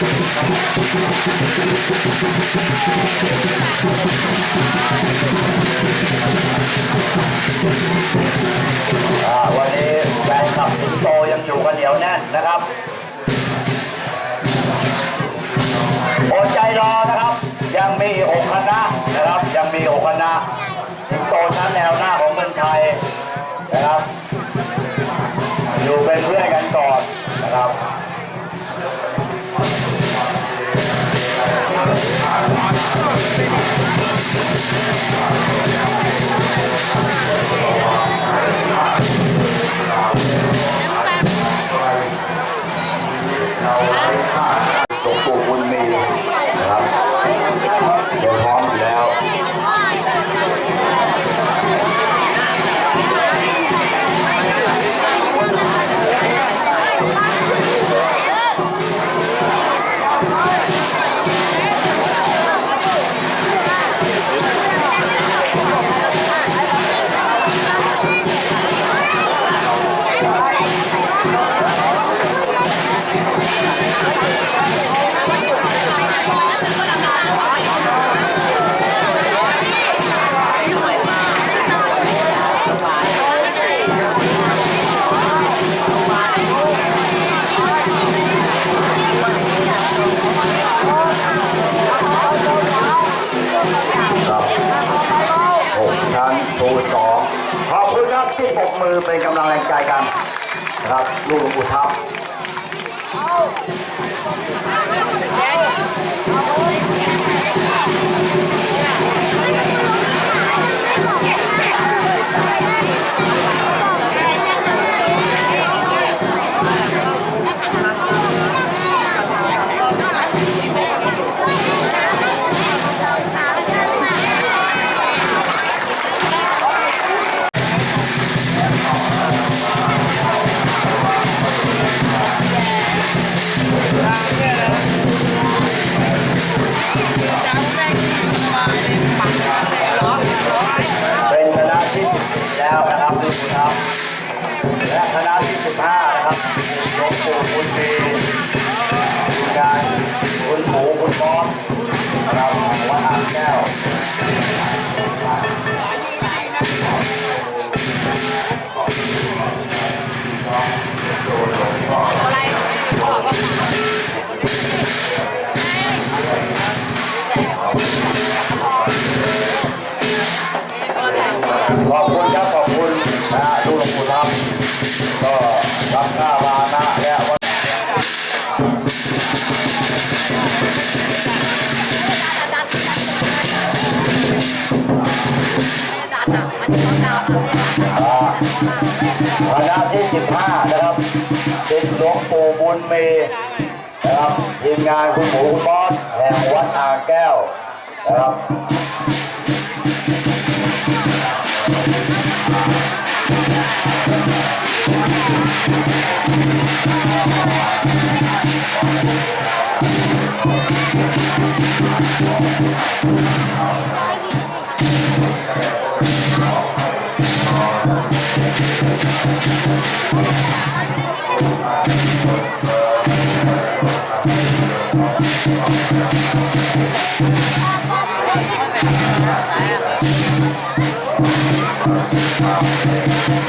อ่าวันนี้แฟนคลับสิงโตยังอยู่กันเหนียวแน่นนะครับอดใจรอนะครับ ยังมีอีกหกคณะนะครับ ยังมีหกคณะสิงโตชั้นแนวหน้าของเมืองไทยนะครับ อยู่เป็นเพื่อนกันก่อนนะครับ หล มือเป็นกำลังแรงใจกันนะครับลูกหลวงปู่ทับ นะครับหลวงปู่บุญมีทีมงานคุณหมูคุณบอสนะครับวัดอ่างแก้วข คณะที่ 15 นะครับสิทธิหลวงปู่บุญมีนะครับทีมงานคุณหมูคุณบอสแห่งวัดอ่างแก้วนะครับ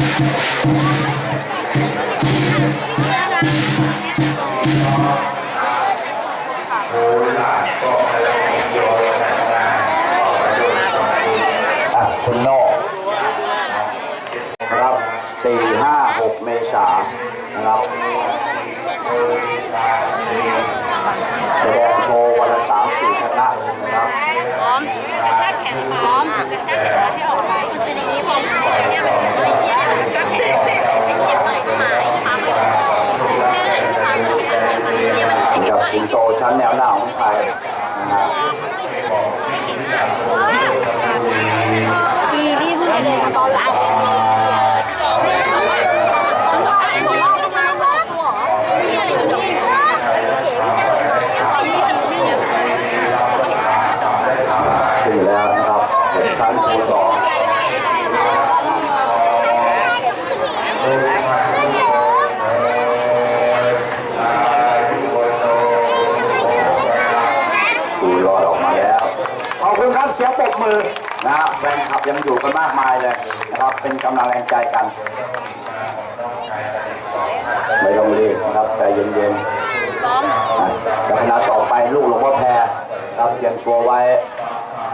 อ่ สิงโตชั้นแนวหน้าของไทย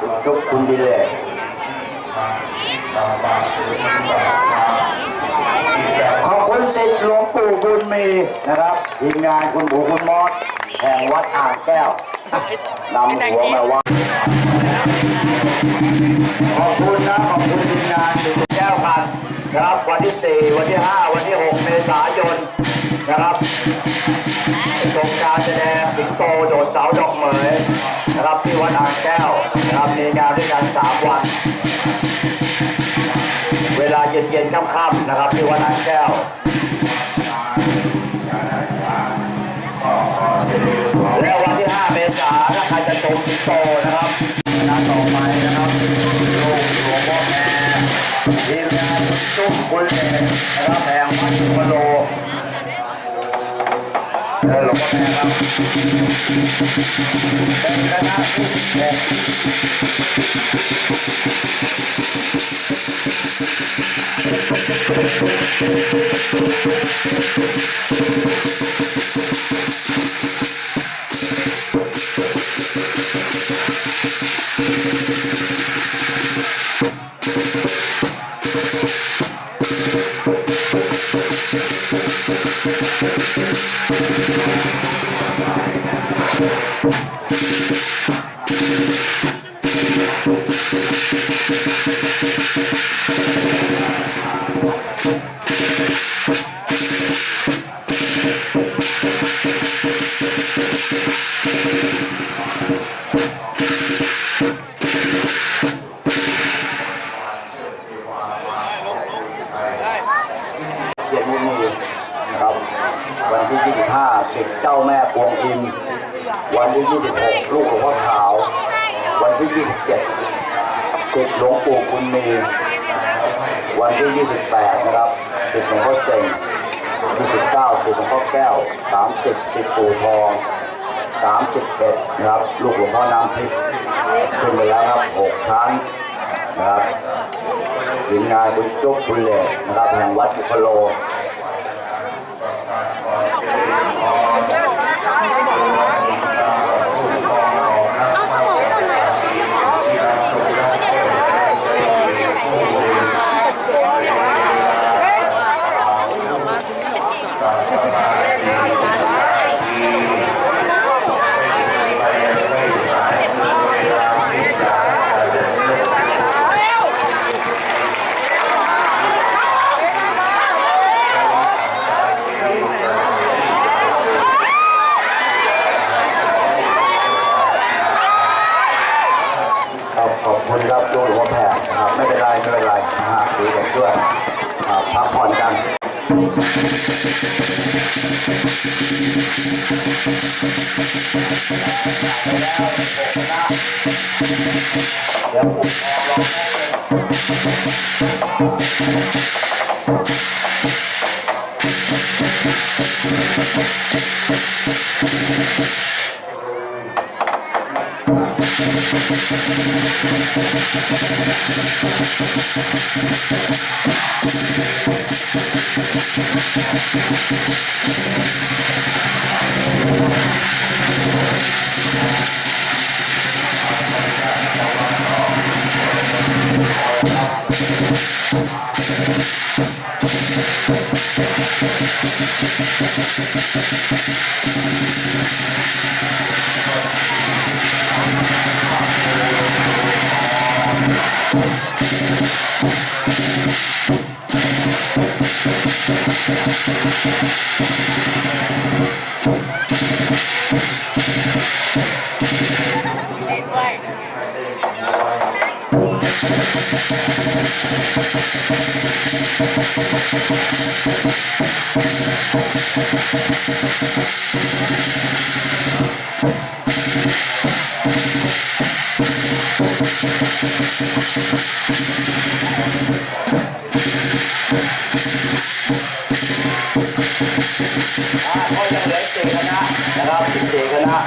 คุณจุ๊บคุณดิเลกขอบคุณสิทธิ์หลวงปู่บุญมีนะครับทีมงานคุณหมูคุณมอสแห่งวัดอ่างแก้วนำหัวมาว่า นะครับวันที่ 4 วันที่ 5 วันที่ 6 เมษายนนะครับชมการแสดงสิงโตโดดเสาดอกเหมยนะครับที่วัดอ่างแก้วนะครับมีงานด้วยกัน 3 วัน เวลาเย็นๆค่ำๆนะครับที่วัดอ่างแก้วแล้ววันที่ 5 เมษายนถ้าใครจะชมสิงโตนะครับงานต่อไปานจุ๊บกุลเลนน นะครับทีมงานคุณจุ๊บคุณเหลกนะครับทางวัดอุคโล เอาสมองส่วนไหนเอาชิ้นเดียวพอ ครับขอบคุณครับดูหลวงพ่อแผ่นะครับไม่เป็นไรไม่เป็นไรนะฮะ ด้วยพักผ่อนกันเดี๋ยวผมขอลองอ่าก็ยังเห ลือ นะครับอีกสี่คณะ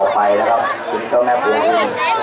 ต่อไปนะครับสิงห์เจ้าแม่ปวง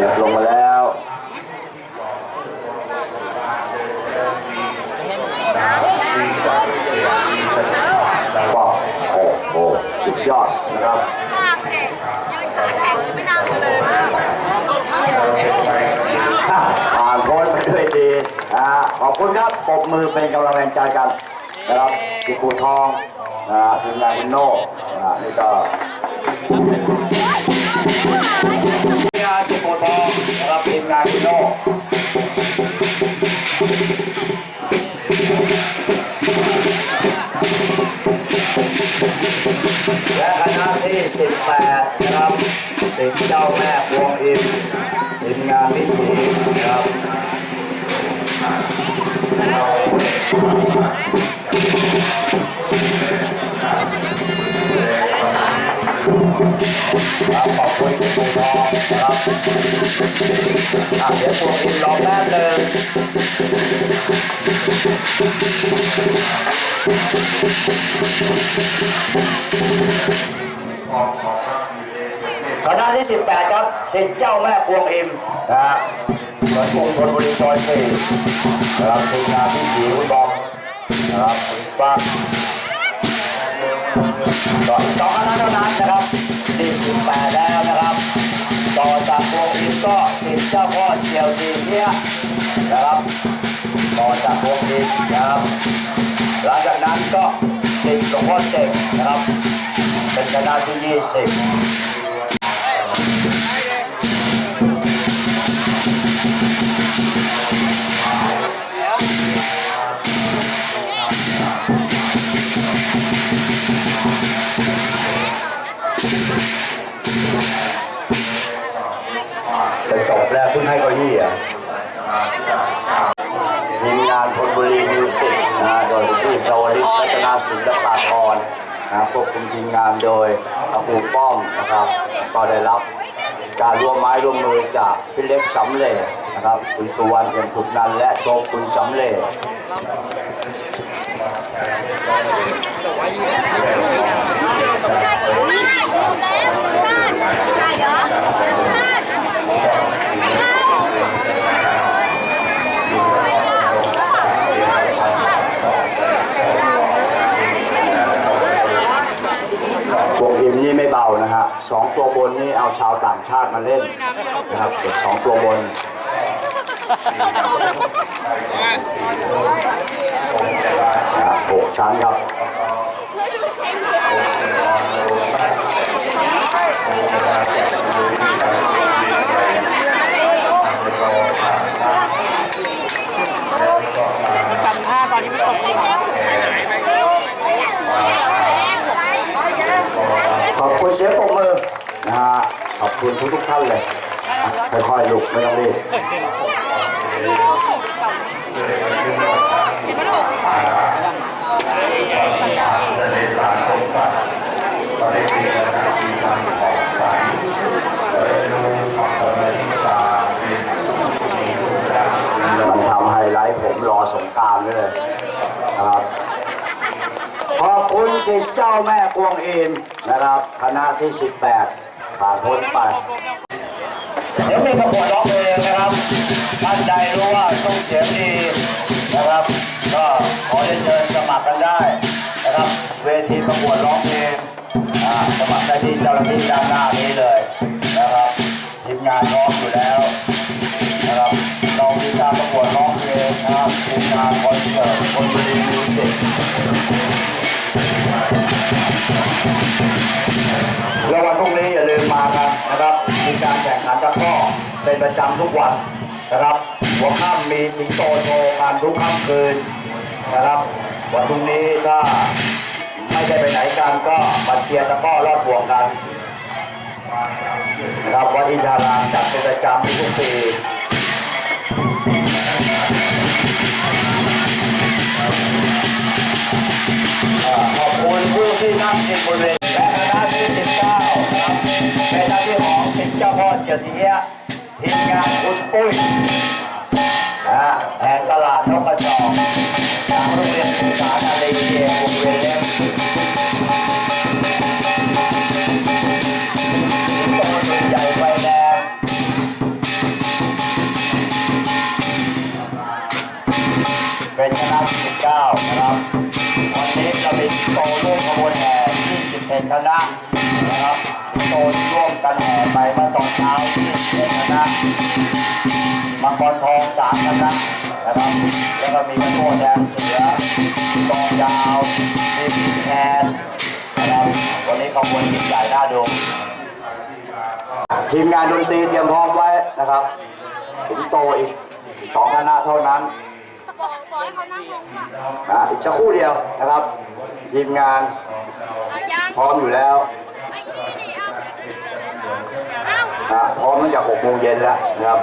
ยียบลงมาแล้ว ว้าวโอ้โหสุดยอดนะครับมากเด็กยืนขาแข็งไม่นั่งเลยผ่านพ้นไปด้วยดีนะขอบคุณครับปรบมือเป็นกำลังแรงใจกันนะครับจิปูทองนะฮะทีมงานคุณโน่นะนี่ก็ทีมงานสิปูทองนะครับทีมงานคุณโน่ และคณะที่ 18 นะครับสิงเจ้าแม่พวงอินทีมงานพิธีนะครับ ครับขอบคุณสิงห์ทองนะครับอะเดี๋ยวพวกอินรอแป๊บนึงคณะที่ 18 ครับสิทธิ์เจ้าแม่กวงอิมนะฮะสวนกรุงธนบุรีซอยสี่นะครับทีมงานที่ดีฟุตบอลนะครับบ้างก็อีกสองคณะเท่านั้นนะครับ ที่สิบแปดแล้วนะครับ ต่อจากวงอินก็สิบเจ้าพ่อเจียวดีเนี่ยนะครับ ต่อจากวงอินนะครับ หลังจากนั้นก็สิบหลวงพ่อเสกนะครับ เป็นคณะที่ยี่สิบ นะควบคุมทีมงานโดยครูป้อมนะครับ ก็ได้รับการร่วมไม้ร่วมมือจากพี่เล็กสำเร็จนะครับคุณสุวรรณเพ็ญผุกนันและโชคคุณสำเร็จ ได้เหรอไม่เอา วงอินนี่ไม่เบานะฮะสองตัวบนนี่เอาชาวต่างชาติมาเล่นนะครับเด็กสองตัวบนนะครับหกชั้นครับจำท่าตอนที่มันตกหัว ขอบคุณเสียงปรบมือนะฮะขอบ คุณทุกทุกท่านเลยค่อยๆลุกไม่ต้องรีบมันทำไฮไลท์ผมรอสงการเลยนะครับขอบคุณสิทธิ์เจ้าแม่กวงอินนะครับคณะที่ 18 ผ่านพ้นไปเดี๋ยวมีประกวดร้องเพลงนะครับท่านใดรู้ว่าส่งเสียงดีนะครับ ก็ขอเรียนเชิญสมัครกันได้นะครับ เวทีประกวดร้องเพลงสมัครได้ที่เจ้าหน้าที่ด้านหน้านี้เลยนะครับทีมงานร้อมอยู่แล้วนะครับเรามีการประกวดร้องเพลงนะครับทีมงานคอนเสิร์ตคนบุรีมิวสิกแล้ววันพรุ่งนี้ ประจำทุกวันนะครับหัวค่ำมีสิงโตโชว์กันทุกค่ำคืนนะครับ วันพรุ่งนี้ถ้าไม่ได้ไปไหนกันก็มาเชียร์ตะก้อรอดบ่วงกันนะครับวัดอินทารามจัดเป็นประจำทุกปีอ่าขอบคุณผู้ที่นั่งกินบริเวณและคณะที่19นะครับในหน้าที่ของสิทธิ์เจ้าพ่อเจียรติยะ ทีมงานคุณปุ้ยนะแห่งตลาดนกกระจอกทางโรงเรียนศึกษาการเรียนเด็กโรงเรียนเล็กตัวใหญ่ไฟแดงเป็นคณะ19นะครับวันนี้จะมีโตร่วมขบวนแห่21คณะนะครับโตร่วมกันแห่ไปเมื่อตอนเช้าที่ เป็นคณะมังกรทองสามคณะนะครับแล้วก็มีกระโดดแดงเสือกองยาวมีพินแคนนะครับวันนี้ขบวนยิ่งใหญ่น่าดูทีมงานดนตรีเตรียมพร้อมไว้นะครับสิงโตอีกสองคณะเท่านั้นบอกบอกให้เขานั่งลงก่อนอะอีกสักครู่เดียวนะครับ ทีมงานเอายังพร้อมอยู่แล้วไอ้ นะพร้อมตั้งแต่หกโมงเย็นแล้วนะครับ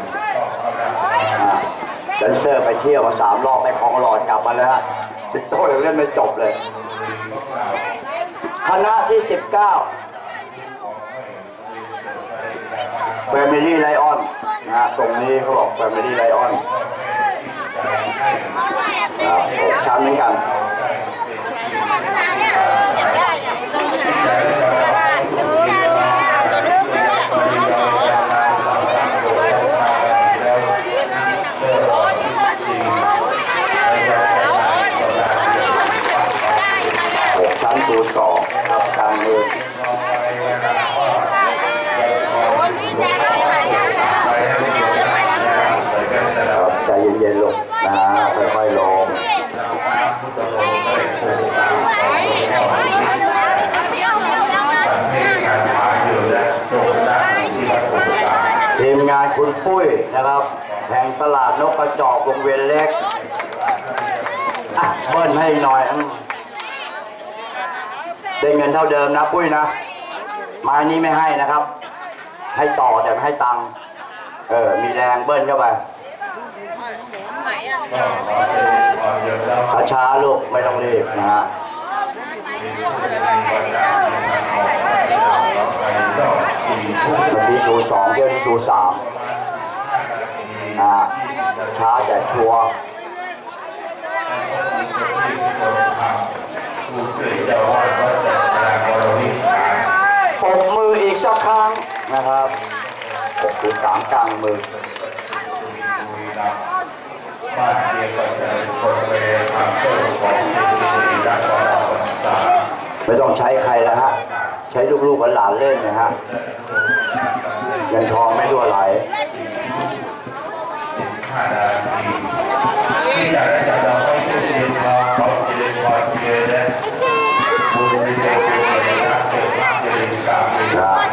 อะแดนเซอร์ไปเที่ยวมาสามรอบไปคลองหลอดกลับมาแล้วฮะสิโตยังเล่นไม่จบเลยคณะที่ 19 Family Lion นะฮะตรงนี้เขาบอก Family Lion นหกชั้นเหมือนกัน หกชั้นชูสองครับกลางเมืองครับใจเย็นๆลงนะฮะค่อยๆลง ทีมงานคุณปุ้ยนะครับแห่งตลาดนกกระ จอกวงเวียนเล็กอะเบิ้ลให้หน่อยอืมได้เงินเท่าเดิมนะปุ้ยนะ ไม้นี้ไม่ให้นะครับ ให้ต่อแต่ไม่ให้ตังค์เออ มีแรงเบิ้ลเข้าไป ช้าๆลูกไม่ต้องรีบนะฮะเมื่อกี้สูสองเที่ยวนี้สูสาม ช้าแต่ชัวร์ปรบมืออีกสักครั้งนะครับปกคือสามกลางมือบ้านเดียวกับคนเวทางเจ้าของที่ด้านของเราต่างไม่ต้องใช้ใครแล้วฮะ ใช้ลูกๆกับหลานเล่นนะฮะเงินทองไม่รั่วไหล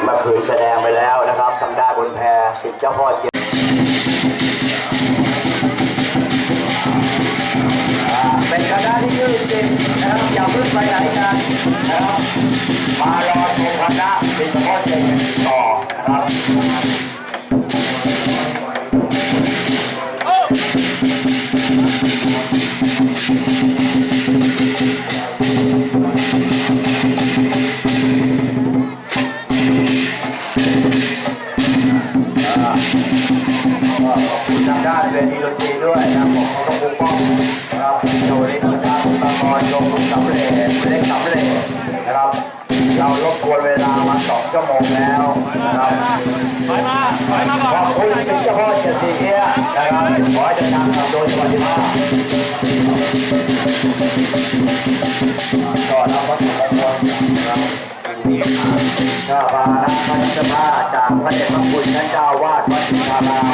เมื่อคืนแสดงไปแล้วนะครับทางด้านบนแพสิทธิ์เจ้าพ่อเกียรติอ่าเป็นคณะที่ยี่สิบนะครับอย่าเพิ่งไปไหนกันนะครับมารอชมคณะสิทธิ์เจ้าพ่อเกียรติกันต่อนะครับ สวัสดิภาพก็รับวัตถุมงคลนะครับข้าพานะพระเจ้าผ้าจากพระเดชพระคุณท่านเจ้าวาดวัดอินทาราม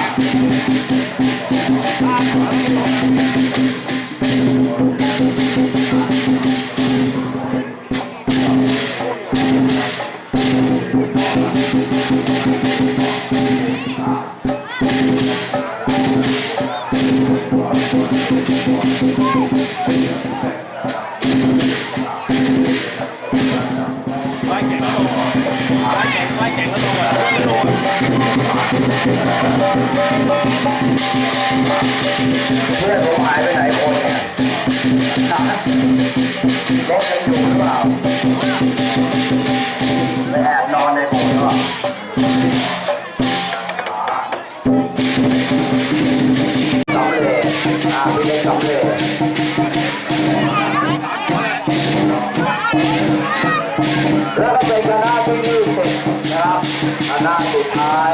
นานสุดท้าย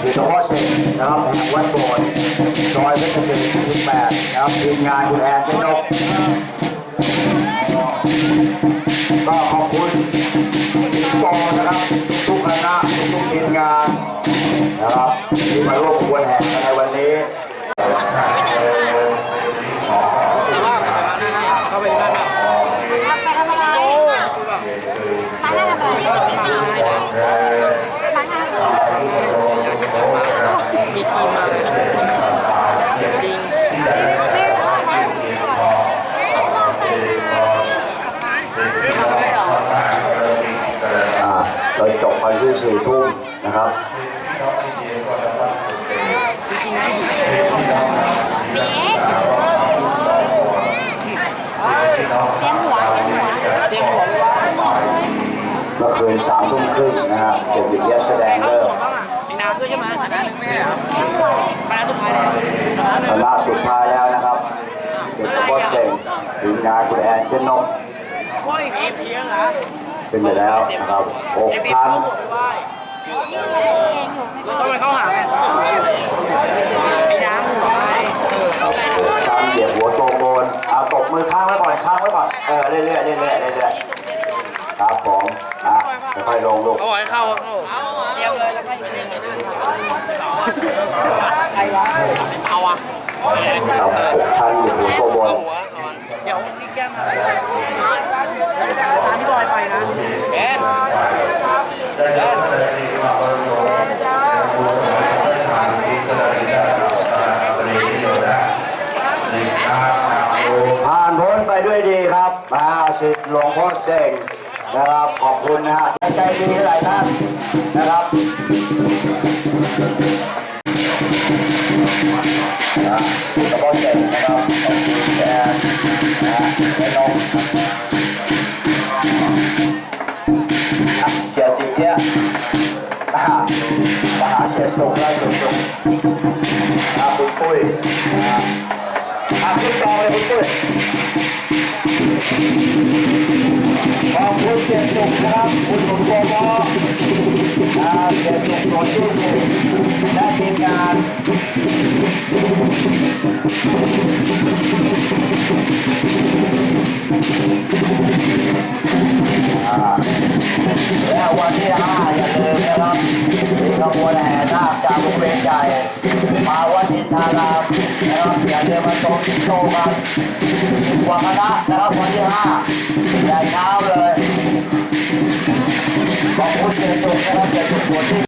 สุดท้อเสกนะครับแห่งวัดโบสถ์ซอยเพชรเกษม18นะครับทีมงานคุณแอนเจนกก็ขอบคุณทุกกองนะครับ ทุกคณะทุกทีมงานนะครับที่มาร่วมขบวนแห่ อะไรมีทีมาจริงอ่าจบวันที่สี่ทุ่มนะครับเบ๊เตรียมหัวเตรียมหัวเตรียมหัวไว้ว่าเมื่อคืนสามทุ่มครึ่งนะฮะเด็กหญิงแยแสดงเลิกมีน้ำด้วยใช่ไหมคณะหนึ่งไม่ใช่เหรอ คณะสุดท้ายแล้วคณะสุดท้ายแล้วนะครับเด็กพ่อเซงทีมงานคุณแอนเป็นนกโอ้ยเพียงเพียงเหรอเป็นไปแล้วนะครับหกชั้นเราต้องไปเข้าหาไงมีน้ำหัวไว้เออเข้าใจนะหกชั้นเหยียบหัวโตโกนเอาตบมือค้างไว้ก่อนค้างไว้ก่อน เออเรื่อยๆเรื่อยๆเรื่อยๆครับผมนะค่อยๆลงลูกเขาบอกให้เข้าเข้า เตรียมเลยแล้วก็เตรียมไปเรื่อยใครวะเอาอะครับหกชั้นเหยียบหัวตัวก่อนเดี๋ยวพี่แก้มอะไรตามพี่บอยไปนะแกผ่านพ้นไปด้วยดีครับมาสิทธิ์หลวงพ่อเสง นะครับขอบคุณนะฮะใจดีหลายท่านนะครับสิทธิ์หลวงพ่อเสงนะครับขอบคุณแกนะแม่นงอะเกียรติเนี่ยมหามหาเสียทรงราชทรงนะคุณปุ้ยนะอะคุณต่อเลยคุณปุ้ย ขอบคุณเสียสุขนะครับคุณหนุ่มโกมอนะเสียสุขสวนที่สิบและทีมงานและวันที่ห้าอย่าลืมนะครับมีขบวนแห่นาคจากวงเวียนใหญ่มาวัดอินทารามนะครับอย่าลืมมาชมที่โตกันสิบกว่าคณะนะครับวันที่ห้าแต่เช้าเลยขอบคุณเสียสุขนะครับเสียสุขสวนที่